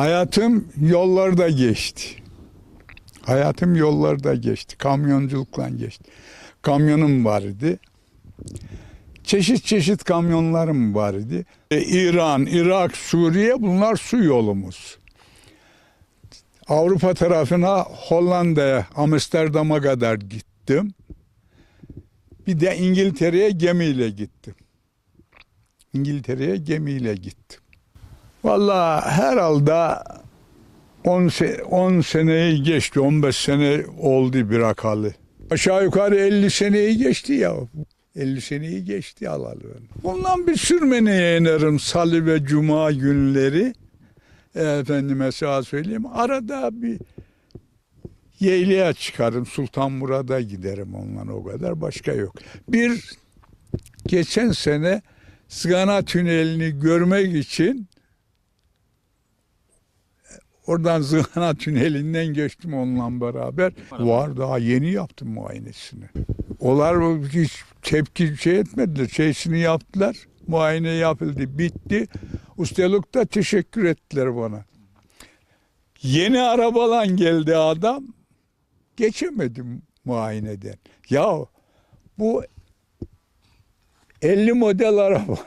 Hayatım yollarda geçti. Hayatım yollarda geçti. Kamyonculukla geçti. Kamyonum vardı. Çeşit çeşit kamyonlarım vardı. E, İran, Irak, Suriye bunlar su yolumuz. Avrupa tarafına Hollanda'ya, Amsterdam'a kadar gittim. Bir de İngiltere'ye gemiyle gittim. İngiltere'ye gemiyle gittim. Vallahi herhalde 10 se 10 seneyi geçti, 15 sene oldu bırakalı. Aşağı yukarı 50 seneyi geçti ya. 50 seneyi geçti alalı. Bundan bir sürmeneye inerim salı ve cuma günleri. E, Efendime sağ söyleyeyim. Arada bir yeğliğe çıkarım. Sultanmurad'a giderim onunla o kadar. Başka yok. Bir geçen sene Sgana Tüneli'ni görmek için Oradan Zıhana Tüneli'nden geçtim onunla beraber. Var daha yeni yaptım muayenesini. Onlar hiç tepki şey etmediler. Şeysini yaptılar. Muayene yapıldı. Bitti. Ustalık da teşekkür ettiler bana. Yeni arabalan geldi adam. Geçemedim muayeneden. Ya bu 50 model araba.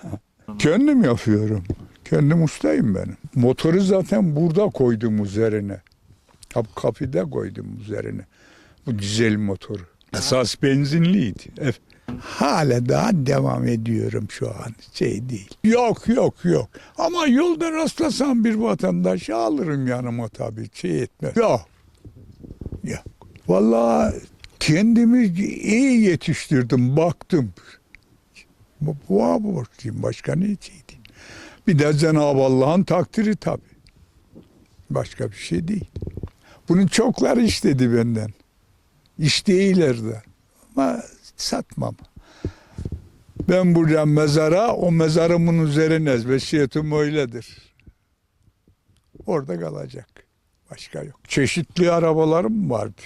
Kendim yapıyorum. Kendim ustayım benim. Motoru zaten burada koydum üzerine. Kap kapıda koydum üzerine. Bu dizel motoru. Esas benzinliydi. Hala daha devam ediyorum şu an. Şey değil. Yok yok yok. Ama yolda rastlasam bir vatandaşı alırım yanıma tabii. Şey etmez. Yok. Yok. Vallahi kendimi iyi yetiştirdim. Baktım. Bu, bu borçluyum. Başka ne içeydi? Bir de Cenab-ı Allah'ın takdiri tabii. Başka bir şey değil. Bunun çokları istedi benden. İsteğiler de. Ama satmam. Ben buradan mezara, o mezarımın üzerine vesiyetim öyledir. Orada kalacak. Başka yok. Çeşitli arabalarım vardı.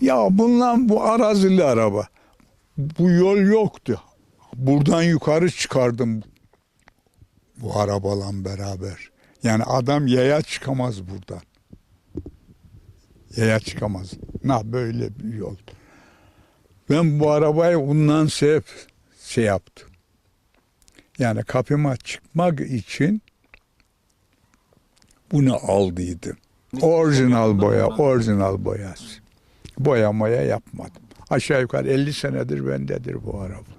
Ya bundan bu arazili araba. Bu yol yoktu. Buradan yukarı çıkardım bu arabalan beraber. Yani adam yaya çıkamaz buradan. Yaya çıkamaz. Na böyle bir yol. Ben bu arabayı ondan sebep şey yaptım. Yani kapıma çıkmak için bunu aldıydım. Orijinal boya, orijinal boyası. Boya moya yapmadım. Aşağı yukarı 50 senedir bendedir bu araba.